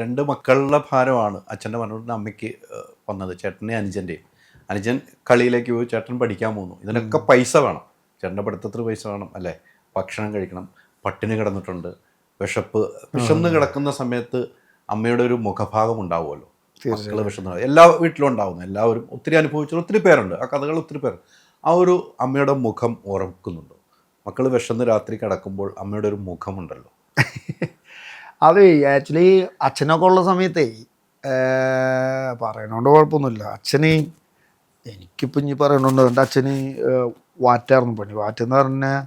രണ്ട് മക്കളുടെ ഭാരമാണ് അച്ഛന്റെ മരണത്തിന് അമ്മയ്ക്ക് വന്നത്. ചേട്ടന്റെ അനുജന്റെയും. അനുജൻ കളിയിലേക്ക് പോയി ചേട്ടൻ പഠിക്കാൻ പോകുന്നു ഇതിനൊക്കെ പൈസ വേണം. ചേട്ടന്റെ പഠിത്തത്തിന് പൈസ വേണം അല്ലേ? ഭക്ഷണം കഴിക്കണം പട്ടിണി കിടന്നിട്ടുണ്ട് വിശപ്പ് വിശന്ന് കിടക്കുന്ന സമയത്ത് അമ്മയുടെ ഒരു മുഖഭാഗം ഉണ്ടാവുമല്ലോ. മക്കൾ വിശന്ന് എല്ലാ വീട്ടിലും ഉണ്ടാവുന്നു. എല്ലാവരും ഒത്തിരി അനുഭവിച്ച ഒത്തിരി പേരുണ്ട്. ആ കഥകൾ ഒത്തിരി പേർ ആ ഒരു അമ്മയുടെ മുഖം ഓർക്കുന്നുണ്ട് മക്കൾ വിശന്ന് രാത്രി കിടക്കുമ്പോൾ അമ്മയുടെ ഒരു മുഖമുണ്ടല്ലോ. അത് ആക്ച്വലി അച്ഛനൊക്കെ ഉള്ള സമയത്തേ പറയണോണ്ട് കുഴപ്പമൊന്നുമില്ല. അച്ഛന് എനിക്കിപ്പോൾ ഇനി പറയണോണ്ട് എന്റെ അച്ഛന് വാറ്റായിരുന്നു പണി. വാറ്റെന്ന് പറഞ്ഞാൽ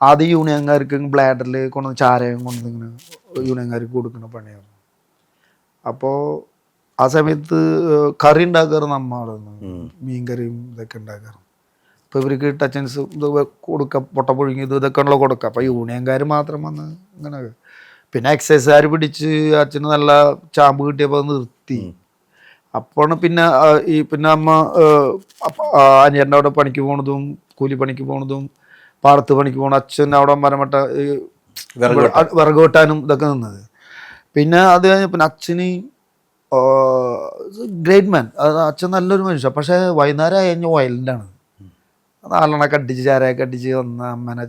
ആദ്യം യൂണിയൻകാർക്ക് ബ്ലാഡറിൽ കൊണ്ടുവന്ന് ചാരകം കൊണ്ട് ഇങ്ങനെ യൂണിയൻകാർക്ക് കൊടുക്കുന്ന പണിയായിരുന്നു. അപ്പോൾ ആ സമയത്ത് കറി ഉണ്ടാക്കാറ് നമ്മളായിരുന്നു മീൻ കറിയും ഇതൊക്കെ ഉണ്ടാക്കാറ് അപ്പോൾ ഇവർക്ക് ടച്ചൻസ് ഇത് കൊടുക്കുക പൊട്ട പുഴുങ്ങിയത് ഇതൊക്കെ ഉള്ള കൊടുക്കുക അപ്പോൾ യൂണിയൻകാർ മാത്രം വന്ന് ഇങ്ങനെ പിന്നെ എക്സസൈസുകാർ പിടിച്ച് അച്ഛന് നല്ല ചാമ്പ് കിട്ടിയപ്പോൾ നിർത്തി. അപ്പോഴാണ് പിന്നെ ഈ പിന്നെ അമ്മ അനിയന്റെ അവിടെ പണിക്ക് പോണതും കൂലിപ്പണിക്ക് പോണതും പാടത്ത് പണിക്ക് പോണ അച്ഛൻ അവിടെ മരമട്ട വിറക് വെട്ടാനും ഇതൊക്കെ നിന്നത്. പിന്നെ അത് കഴിഞ്ഞ പിന്നെ അച്ഛന് ഗ്രേറ്റ് മാൻ അച്ഛൻ നല്ലൊരു മനുഷ്യൻ പക്ഷേ വൈകുന്നേരം കഴിഞ്ഞ് വയലന്റാണ് നാലെണ്ണൊക്കെ അടിച്ച് ചാരയൊക്കെ അടിച്ച് വന്ന് അമ്മനെ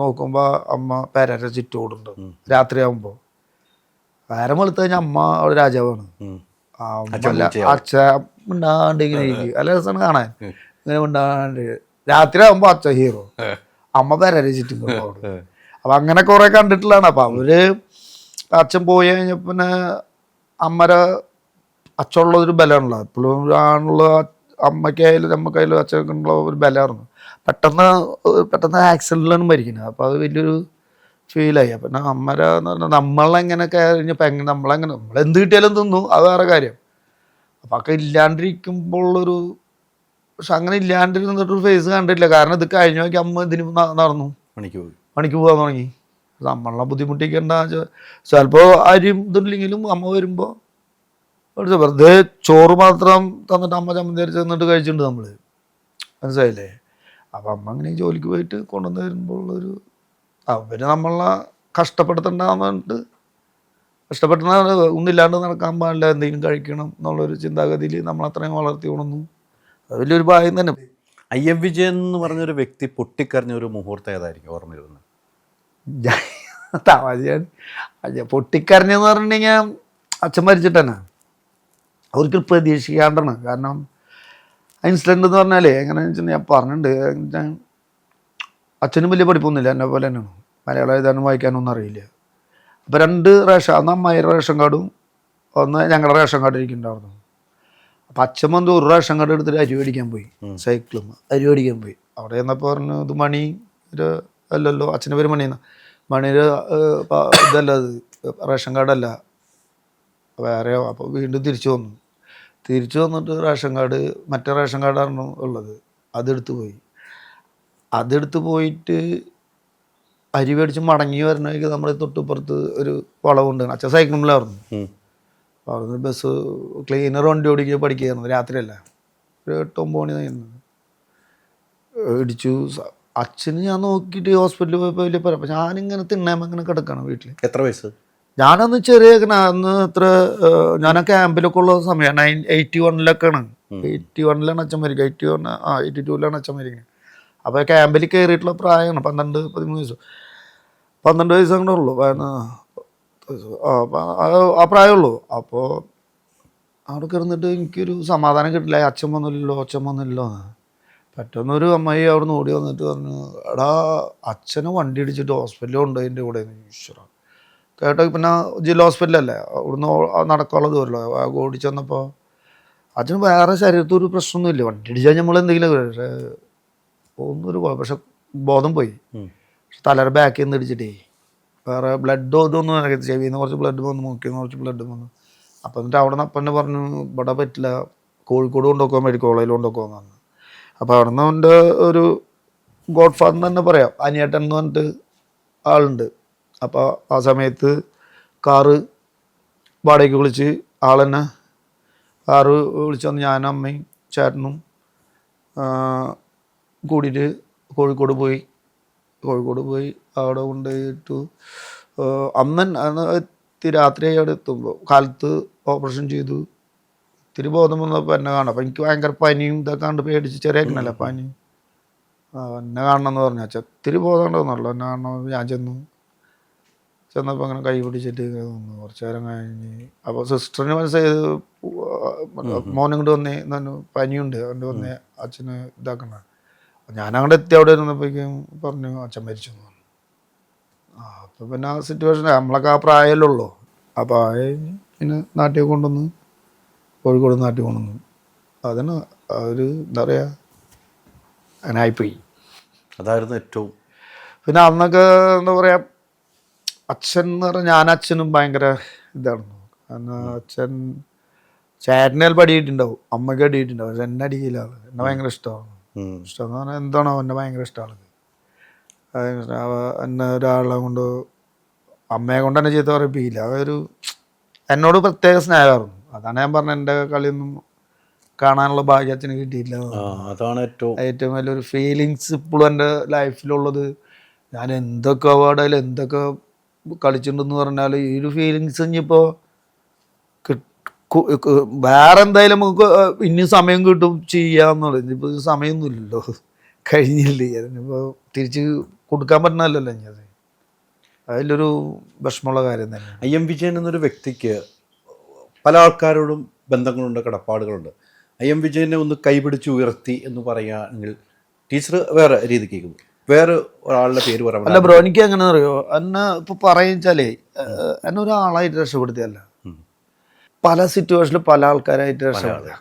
നോക്കുമ്പോൾ അമ്മ പേരൊക്കെ ചുറ്റോടുണ്ട് രാത്രിയാകുമ്പോൾ വേറെ വെളുത്ത് കഴിഞ്ഞാൽ അമ്മ അവിടെ രാജാവാണ്. അച്ഛ മിണ്ടാണ്ട് ഇങ്ങനെ ഇരിക്കും. നല്ല രസമാണ് കാണാൻ. ഇങ്ങനെ മിണ്ടാണ്ട് രാത്രി ആകുമ്പോൾ അച്ഛ ഹീറോ അമ്മ പേരൊക്കെ ചുറ്റും അപ്പൊ അങ്ങനെ കുറെ കണ്ടിട്ടുള്ളതാണ്. അപ്പൊ അവർ അച്ഛൻ പോയി കഴിഞ്ഞ പിന്നെ അമ്മര അച്ഛനുള്ള ഒരു ബലമാണല്ലോ. എപ്പോഴും ആണുള്ള അമ്മയ്ക്കായാലും നമ്മക്കായാലും അച്ഛനുള്ള ഒരു ബലമായിരുന്നു. പെട്ടെന്ന് പെട്ടെന്ന് ആക്സിഡന്റിലാണ് മരിക്കുന്നത്. അപ്പോൾ അത് വലിയൊരു ഫീലായി അപ്പൊ പിന്നെ അമ്മരെ എന്ന് പറഞ്ഞാൽ നമ്മളെങ്ങനെ കഴിഞ്ഞപ്പോൾ എങ്ങനെ നമ്മളെങ്ങനെ നമ്മളെന്ത് കിട്ടിയാലും തിന്നു. അത് വേറെ കാര്യം. അപ്പൊ ഒക്കെ ഇല്ലാണ്ടിരിക്കുമ്പോൾ ഒരു പക്ഷെ അങ്ങനെ ഇല്ലാണ്ടിരുന്നിട്ടൊരു ഫേസ് കണ്ടിട്ടില്ല. കാരണം ഇത് കഴിഞ്ഞ നോക്കി അമ്മ ഇതിന് നടന്നു. പണിക്ക് പോയി. പണിക്ക് പോകാൻ തുടങ്ങി. നമ്മളെ ബുദ്ധിമുട്ടിക്കേണ്ട ചിലപ്പോൾ അരിയും ഇതില്ലെങ്കിലും അമ്മ വരുമ്പോൾ വെറുതെ ചോറ് മാത്രം തന്നിട്ട് അമ്മ ചമ്മന്തി അരച്ച് തന്നിട്ട് കഴിച്ചിട്ടുണ്ട് നമ്മൾ മനസ്സിലായില്ലേ? അപ്പം അമ്മ അങ്ങനെ ജോലിക്ക് പോയിട്ട് കൊണ്ടുവന്ന് ഒരു അവർ നമ്മളെ കഷ്ടപ്പെടുത്തണ്ടെന്ന് പറഞ്ഞിട്ട് കഷ്ടപ്പെടുന്ന ഒന്നില്ലാണ്ട് നടക്കാൻ പാടില്ല. എന്തെങ്കിലും കഴിക്കണം എന്നുള്ളൊരു ചിന്താഗതിയിൽ നമ്മൾ അത്രയും വളർത്തി കൊണ്ടുവന്നു അത് വലിയൊരു ഭാഗ്യം തന്നെ. ഐ എം വിജയൻ എന്ന് പറഞ്ഞൊരു വ്യക്തി പൊട്ടിക്കറിഞ്ഞ ഒരു മുഹൂർത്തം ഏതായിരിക്കും? ഓർമ്മ വരുന്നത് തമാശയാണ് അത് പൊട്ടിക്കരഞ്ഞെന്ന് പറഞ്ഞു കഴിഞ്ഞാൽ അച്ഛൻ മരിച്ചിട്ട് തന്നെ. ഒരിക്കലും പ്രതീക്ഷിക്കാണ്ടാണ്. കാരണം ഇൻസിഡന്റ് എന്ന് പറഞ്ഞാൽ എങ്ങനെയാണെന്ന് വെച്ചാൽ ഞാൻ പറഞ്ഞിട്ടുണ്ട്. ഞാൻ അച്ഛനും വലിയ പഠിപ്പൊന്നുമില്ല എന്നെ പോലെ തന്നെയാണ് മലയാളം എഴുതാനും വായിക്കാനും ഒന്നും അറിയില്ല. അപ്പോൾ രണ്ട് റേഷൻ അന്ന് അമ്മയുടെ റേഷൻ കാർഡും ഒന്ന് ഞങ്ങളുടെ റേഷൻ കാർഡ് ഇരിക്കുന്നുണ്ടായിരുന്നു. അപ്പം അച്ഛൻ വന്ന് ഒരു റേഷൻ കാർഡ് എടുത്തിട്ട് അരി മേടിക്കാൻ പോയി. സൈക്കിളും അരി മേടിക്കാൻ പോയി. അവിടെ ചെന്നപ്പോൾ പറഞ്ഞു ഇത് മണി ഒരു അല്ലല്ലോ അച്ഛന്റെ പേര് മണിയെന്ന. മണിയുടെ ഇതല്ല അത് റേഷൻ കാർഡല്ല. വേറെയോ? അപ്പോൾ വീണ്ടും തിരിച്ചു വന്നു. തിരിച്ചു വന്നിട്ട് റേഷൻ കാർഡ് മറ്റേ റേഷൻ കാർഡാണ് ഉള്ളത്. അതെടുത്ത് പോയി. അതെടുത്ത് പോയിട്ട് അരി മേടിച്ച് മടങ്ങി വരണമെങ്കിൽ നമ്മുടെ തൊട്ടിപ്പുറത്ത് ഒരു വളവുണ്ട്. അച്ഛൻ സൈക്കിളിലായിരുന്നു അവിടുന്ന് ബസ് ക്ലീനർ വണ്ടി ഓടിക്കുക പഠിക്കുകയായിരുന്നു. രാത്രിയല്ല. ഒരു എട്ടൊമ്പത് മണി കഴിഞ്ഞു ഇടിച്ചു. അച്ഛന് ഞാൻ നോക്കിയിട്ട് ഹോസ്പിറ്റലിൽ പോയപ്പോൾ വലിയ പറയാം അപ്പം ഞാനിങ്ങനെ തിണ്ണാமல் ഇങ്ങനെ കിടക്കണം വീട്ടിൽ എത്ര വയസ്സ്? ഞാനന്ന് ചെറിയ അന്ന് ഇത്ര ഞാനൊക്കെ ക്യാമ്പിലൊക്കെ ഉള്ള സമയം നയൻ എയ്റ്റി വണ്ണിലൊക്കെയാണ്. എയ്റ്റി വണ്ണിലാണ് അച്ഛൻ മരിക്കുക എയ്റ്റി വൺ ആ എയ്റ്റി ടൂവിലാണ് അച്ഛൻ മരിക്കുന്നത് അപ്പോൾ ക്യാമ്പിൽ കയറിയിട്ടുള്ള പ്രായമാണ് പന്ത്രണ്ട് പതിമൂന്ന് വയസ്സ്. പന്ത്രണ്ട് വയസ്സ് അങ്ങനെ ഉള്ളൂ. ആ പ്രായമുള്ളൂ അപ്പോൾ അവിടെ കിടന്നിട്ട് എനിക്കൊരു സമാധാനം കിട്ടില്ല. അച്ഛൻ വന്നില്ലല്ലോ അച്ഛൻ വന്നില്ലല്ലോ. പെട്ടെന്നൊരു അമ്മായി അവിടെ നിന്ന് ഓടി വന്നിട്ട് പറഞ്ഞു എടാ അച്ഛനെ വണ്ടി ഇടിച്ചിട്ട് ഹോസ്പിറ്റലിൽ കൊണ്ടുപോയി കൂടെ ഈശ്വര. കേട്ടോ പിന്നെ ജില്ലാ ഹോസ്പിറ്റലല്ലേ അവിടുന്ന് നടക്കാനുള്ള ദൂരമല്ലോ ആ ഓടിച്ചു വന്നപ്പോൾ അതിന് വേറെ ശരീരത്തിൽ ഒരു പ്രശ്നമൊന്നുമില്ല. വണ്ടി ഇടിച്ചാൽ നമ്മൾ എന്തെങ്കിലും പക്ഷേ ഒന്നൊരു പക്ഷെ ബോധം പോയി. പക്ഷെ തലയുടെ ബാക്കിൽ നിന്ന് ഇടിച്ചിട്ടേ വേറെ ബ്ലഡോ ഇതൊന്നും എനിക്ക് ചെവിയിൽ നിന്ന് കുറച്ച് ബ്ലഡ് വന്നു മൂക്കിൽ നിന്ന് കുറച്ച് ബ്ലഡ് വന്നു. അപ്പം എന്നിട്ട് അവിടെ നിന്ന് അപ്പന്നെ പറഞ്ഞു ഇവിടെ പറ്റില്ല. കോഴിക്കോട് കൊണ്ടുപോകാൻ മെഡിക്കൽ കോളേജിൽ കൊണ്ടുപോകാൻ പറഞ്ഞു. അപ്പോൾ അവിടെ നിന്ന് അവന്റെ ഒരു ഗോഡ് ഫാദർ തന്നെ പറയാം. അനിയേട്ടൻ എന്ന് പറഞ്ഞിട്ട് ആളുണ്ട്. അപ്പോൾ ആ സമയത്ത് കാറ് വാടകയ്ക്ക് വിളിച്ച് ആളെന്നെ കാറ് വിളിച്ച് വന്ന് ഞാനും അമ്മയും ചേട്ടനും കൂടിയിട്ട് കോഴിക്കോട് പോയി. കോഴിക്കോട് പോയി അവിടെ കൊണ്ടുപോയിട്ടു അന്നൻ അന്ന് ഇത്തിരി രാത്രി അവിടെ എത്തുമ്പോൾ കാലത്ത് ഓപ്പറേഷൻ ചെയ്തു. ഇത്തിരി ബോധം വന്നപ്പോൾ എന്നെ കാണാം അപ്പം എനിക്ക് ഭയങ്കര പനിയും ഇതൊക്കെ കണ്ട് പേടിച്ച് ചെറിയ പനി എന്നെ കാണണം എന്ന് പറഞ്ഞു. അച്ഛൻ ഇത്തിരി ബോധം ഉണ്ടെന്നുള്ളൂ എന്നെ കാണണം. ഞാൻ ചെന്നു. ചെന്നപ്പോൾ അങ്ങനെ കൈ പിടിച്ചിട്ട് ഇങ്ങനെ നിന്നു. കുറച്ച് നേരം കഴിഞ്ഞ് അപ്പോൾ സിസ്റ്ററിന് മനസ്സിലായത് മോനും കൊണ്ട് വന്നേ എന്നാണ് പനിയുണ്ട്. അതുകൊണ്ട് വന്നേ അച്ഛന് ഇതാക്കണ. ഞാൻ അങ്ങോട്ട് എത്തി അവിടെ ഇരുന്നപ്പോഴേക്കും പറഞ്ഞു അച്ഛൻ മരിച്ചു എന്ന് പറഞ്ഞു. ആ അപ്പോൾ പിന്നെ ആ സിറ്റുവേഷൻ നമ്മളൊക്കെ ആ പ്രായമല്ലേ ഉള്ളൂ. അപ്പോൾ ആ കഴിഞ്ഞ് പിന്നെ നാട്ടിൽ കൊണ്ടുവന്ന് കോഴിക്കോട് നാട്ടിൽ കൊണ്ടുവന്നു. അതിന് ഒരു എന്താ പറയുക അങ്ങനെ ആയിപ്പോയി. അതായിരുന്നു ഏറ്റവും പിന്നെ അന്നൊക്കെ എന്താ പറയാ അച്ഛൻ എന്ന് പറഞ്ഞാൽ ഞാൻ അച്ഛനും ഭയങ്കര ഇതാണ്. കാരണം അച്ഛൻ ചേട്ടനെ അടിയിട്ടുണ്ടാവും അമ്മയ്ക്ക് അടിയിട്ടുണ്ടാവും. പക്ഷെ എന്നെ അടിയില്ല ആൾ. എന്നെ ഭയങ്കര ഇഷ്ടമാണ്. ഇഷ്ടം എന്ന് പറഞ്ഞാൽ എന്താണോ എന്നെ ഭയങ്കര ഇഷ്ടമാണ് എന്നെ ഒരാളെ കൊണ്ട് അമ്മയെ കൊണ്ട് തന്നെ ചീത്ത പറയിപ്പിക്കില്ല. അതൊരു എന്നോട് പ്രത്യേക സ്നേഹമായിരുന്നു അതാണ് ഞാൻ പറഞ്ഞത് എന്റെ കളിയൊന്നും കാണാനുള്ള ഭാഗ്യം അച്ഛന് കിട്ടിയില്ല അതാണ് ഏറ്റവും ഏറ്റവും വലിയൊരു ഫീലിങ്സ് ഇപ്പോഴും എന്റെ ലൈഫിലുള്ളത് ഞാൻ എന്തൊക്കെ അവാർഡായാലും എന്തൊക്കെ കളിച്ചിട്ടുണ്ടെന്ന് പറഞ്ഞാൽ ഈ ഒരു ഫീലിങ്സ് ഇനിയിപ്പോൾ വേറെ എന്തായാലും നമുക്ക് ഇനി സമയം കിട്ടും ചെയ്യാന്നുള്ളത്. ഇനിയിപ്പോൾ സമയമൊന്നുമില്ലല്ലോ കഴിഞ്ഞില്ലേ? ഇനിയിപ്പോൾ തിരിച്ച് കൊടുക്കാൻ പറ്റണമല്ലോ അത്. അതിലൊരു വിഷമമുള്ള കാര്യം തന്നെ. ഐ എം വിജയൻ എന്നൊരു വ്യക്തിക്ക് പല ആൾക്കാരോടും ബന്ധങ്ങളുണ്ട് കടപ്പാടുകളുണ്ട്. ഐ എം വിജയനെ ഒന്ന് കൈപിടിച്ച് ഉയർത്തി എന്ന് പറയുകയാണെങ്കിൽ ടീച്ചർ വേറെ രീതിക്ക് കേൾക്കുന്നു. വേറെ ഒരാളുടെ പേര് പറയാം അല്ല ബ്രോ എനിക്ക് എങ്ങനെ അറിയോ എന്നെ ഇപ്പൊ പറയുവെച്ചാലേ എന്നെ ഒരാളായിട്ട് രക്ഷപ്പെടുത്തിയല്ല. പല സിറ്റുവേഷനിലും പല ആൾക്കാരായിട്ട് രക്ഷപ്പെടുത്തുക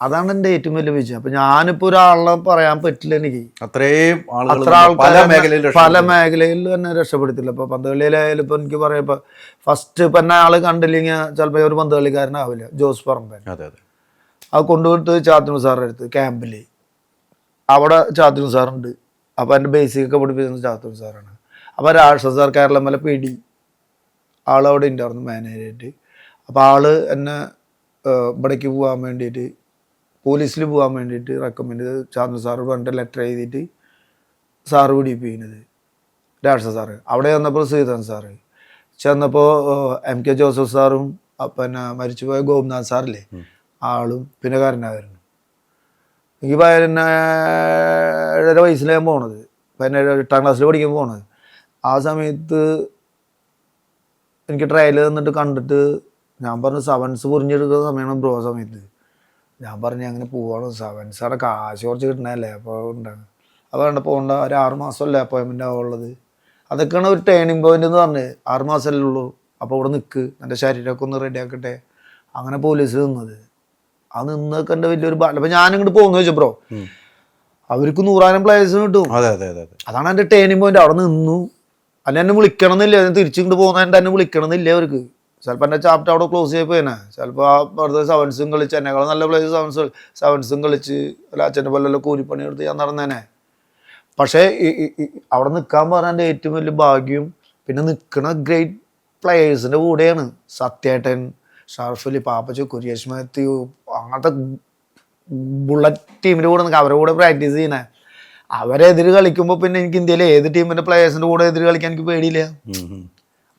അതാണ് എന്റെ ഏറ്റവും വലിയ വിജയം. അപ്പൊ ഞാനിപ്പോ ഒരാളെ പറയാൻ പറ്റില്ല എനിക്ക്. അത്രയും അത്ര പല ആൾക്കാർ പല മേഖലയിൽ തന്നെ രക്ഷപ്പെടുത്തില്ല ഇപ്പൊ പന്ത് കളിയിലായാലും ഇപ്പൊ എനിക്ക് പറയാം ഇപ്പൊ ഫസ്റ്റ് ഇപ്പൊ എന്നെ ആൾ കണ്ടില്ലെങ്കിൽ ചിലപ്പോ ഒരു പന്ത് കളിക്കാരനാവില്ല ജോസ് പറമ്പൻ. അത് കൊണ്ടുപോയിട്ട് ചാത്തിനു സാറിന്റെ അടുത്ത് ക്യാമ്പിൽ. അവിടെ ചാത്തിനു സാറുണ്ട്. അപ്പോൾ എന്റെ ബേസിക്കൊക്കെ പഠിപ്പിക്കുന്നത് ചാത്തൂർ സാറാണ്. അപ്പോൾ രാഷ്ട്ര സാർ കേരളം വല്ല പി ഡി ആളവിടെ ഉണ്ടായിരുന്നു മാനേജറായിട്ട്. അപ്പോൾ ആൾ എന്നെ ഇവിടേക്ക് പോകാൻ വേണ്ടിയിട്ട് പോലീസിൽ പോകാൻ വേണ്ടിയിട്ട് റെക്കമെൻഡ് ചെയ്ത് ചാത്തൂർ സാറ് പറഞ്ഞിട്ട് ലെറ്റർ എഴുതിയിട്ട് സാറ് പിടിപ്പിക്കുന്നത്. രാഷ്ട്ര സാറ്. അവിടെ ചെന്നപ്പോൾ ശ്രീധരൻ സാറ്. ചെന്നപ്പോൾ എം കെ ജോസഫ് സാറും പിന്നെ പിന്നെ മരിച്ചുപോയ ഗോപിനാഥ് സാറില്ലേ? ആളും പിന്നെ കരുണാകരനും. എനിക്ക് പതിനേഴര വയസ്സിലാണ് വയസ്സിലേ പോണത്. പതിനേഴ് എട്ടാം ക്ലാസ്സിൽ പഠിക്കാൻ പോണത്. ആ സമയത്ത് എനിക്ക് ട്രയൽ തന്നിട്ട് കണ്ടിട്ട് ഞാൻ പറഞ്ഞു സെവൻസ് പൊറിഞ്ഞെടുക്കുന്ന സമയമാണ് ബ്രോ സമയത്ത്. ഞാൻ പറഞ്ഞു അങ്ങനെ പോവാണ്. സെവൻസ് അവിടെ കാശ് കുറച്ച് കിട്ടണല്ലേ അപ്പോൾ ഉണ്ടാകും അപ്പോൾ വേണ്ട പോകണ്ട ഒരു ആറ് മാസമല്ലേ അപ്പോയിൻമെന്റ് ആവുള്ളത്? അതൊക്കെയാണ് ഒരു ടേണിംഗ് പോയിന്റ് എന്ന് പറഞ്ഞത്. ആറ് മാസമല്ലേ ഉള്ളൂ. അപ്പോൾ ഇവിടെ നിൽക്ക് എന്റെ ശരീരമൊക്കെ ഒന്ന് റെഡി ആക്കട്ടെ. അങ്ങനെ പോലീസ് നിന്നത്. ആ നിന്നൊക്കെ എന്റെ വലിയൊരു ബാല അപ്പം ഞാനിങ്ങോട്ട് പോകുന്നു ചോദിച്ചു ബ്രോ. അവർക്ക് നൂറായിരം പ്ലേയേഴ്സിന് കിട്ടും. അതെ അതെ അതെ അതെ. അതാണ് എന്റെ ടേണിംഗ് പോയിന്റ് അവിടെ നിന്നു. അല്ല എന്നെ വിളിക്കണം എന്നില്ല തിരിച്ചിങ്ങോട്ട് പോകുന്നതിന്റെ എന്നെ വിളിക്കണം എന്നില്ല അവർക്ക്. ചിലപ്പോൾ എന്റെ ചാപ്റ്റർ അവിടെ ക്ലോസ് ചെയ്ത് പോയനെ. ചിലപ്പോൾ ആ വെറുതെ സെവൻസും കളിച്ച് എന്നെക്കാളും നല്ല പ്ലേസ് സെവൻസ് സെവൻസും കളിച്ച് അല്ല അച്ഛന്റെ പോലെല്ലാം കൂലിപ്പണി എടുത്ത് ഞാൻ നടന്നേനെ. പക്ഷേ അവിടെ നിൽക്കാൻ പറഞ്ഞ എന്റെ ഏറ്റവും വലിയ ഭാഗ്യം പിന്നെ നിൽക്കുന്ന ഗ്രേറ്റ് പ്ലേയേഴ്സിന്റെ കൂടെയാണ് സത്യേട്ടൻ ഷാർഫലി പാപ്പച്ചു കുര്യേഷ് മാത്യു അങ്ങനത്തെ ബുള്ളറ്റ് ടീമിന്റെ കൂടെ നിൽക്കുക അവരുടെ കൂടെ പ്രാക്ടീസ് ചെയ്യണേ. അവരെതിര് കളിക്കുമ്പോൾ പിന്നെ എനിക്ക് ഇന്ത്യയിലെ ഏത് ടീമിന്റെ പ്ലേയേഴ്സിന്റെ കൂടെ എതിര് കളിക്കാൻ എനിക്ക് പേടിയില്ല.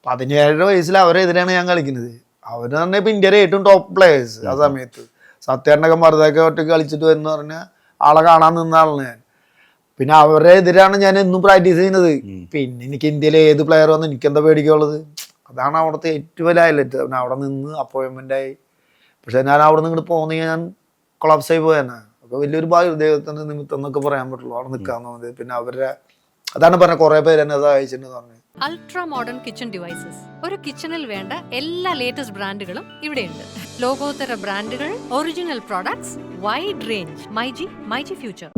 പതിനേഴ് വയസ്സിൽ അവരെതിരാണ് ഞാൻ കളിക്കുന്നത്. അവർ പറഞ്ഞാൽ ഇപ്പം ഇന്ത്യയിലെ ഏറ്റവും ടോപ്പ് പ്ലേയേഴ്സ് ആ സമയത്ത്. സത്യേട്ടനൊക്കെ മറുതൊക്കെ ഒറ്റയ്ക്ക് കളിച്ചിട്ട് വരുന്ന പറഞ്ഞാൽ ആളെ കാണാൻ നിന്ന ആളാണ് ഞാൻ. പിന്നെ അവരുടെ എതിരാണ് ഞാൻ എന്നും പ്രാക്ടീസ് ചെയ്യുന്നത്. പിന്നെ എനിക്ക് ഇന്ത്യയിലെ ഏത് പ്ലെയർ വന്ന് എനിക്ക് എന്താ പേടിക്കുള്ളത് അതാണ് അവിടുത്തെ ഏറ്റവും വലിയ ഹൈലൈറ്റ് അവിടെ നിന്ന് അപ്പോയിൻമെന്റ് ആയി. പക്ഷെ ഞാൻ അവിടെ നിന്ന് ഇങ്ങോട്ട് പോകുന്നെങ്കിൽ ഞാൻ കൊളാപ്സ് ആയി പോയെന്നെ. അപ്പോൾ വലിയൊരു ഭാഗ്യം ദൈവത്തിന്റെ നിമിത്തം എന്നൊക്കെ പറയാൻ പറ്റുള്ളൂ. അവിടെ നിൽക്കാൻ തോന്നുന്നത് പിന്നെ അവരുടെ അതാണ് പറഞ്ഞ കുറേ പേര് എന്നെ സഹായിച്ചിട്ടുണ്ട് പറഞ്ഞു. അൾട്രാ മോഡേൺ കിച്ചൺ ഡിവൈസസ് ഒരു കിച്ചണിൽ വേണ്ട എല്ലാ ലേറ്റസ്റ്റ് ബ്രാൻഡുകളും ഇവിടെയുണ്ട്. ലോകോത്തര ബ്രാൻഡുകൾ original products wide range myG myG future